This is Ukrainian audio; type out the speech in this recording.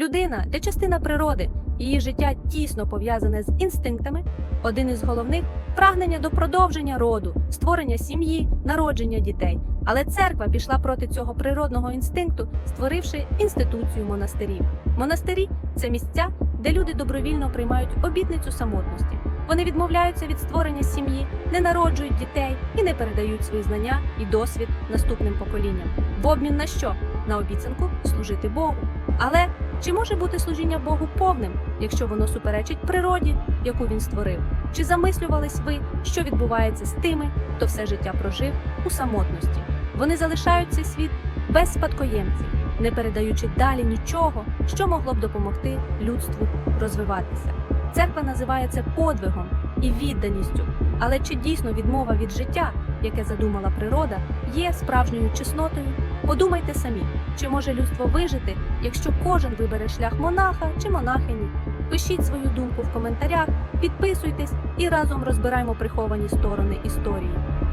Людина це частина природи, її життя тісно пов'язане з інстинктами. Один із головних прагнення до продовження роду, створення сім'ї, народження дітей. Але церква пішла проти цього природного інстинкту, створивши інституцію монастирів. Монастирі це місця, де люди добровільно приймають обітницю самотності. Вони відмовляються від створення сім'ї, не народжують дітей і не передають свої знання і досвід наступним поколінням. В обмін на що? На обіцянку служити Богу. Але чи може бути служіння Богу повним, якщо воно суперечить природі, яку він створив? Чи замислювались ви, що відбувається з тими, хто все життя прожив у самотності? Вони залишають цей світ без спадкоємців, не передаючи далі нічого, що могло б допомогти людству розвиватися. Церква називає це подвигом і відданістю. Але чи дійсно відмова від життя, яке задумала природа, є справжньою чеснотою? Подумайте самі, чи може людство вижити, якщо кожен вибере шлях монаха чи монахині? Пишіть свою думку в коментарях, підписуйтесь і разом розбираємо приховані сторони історії.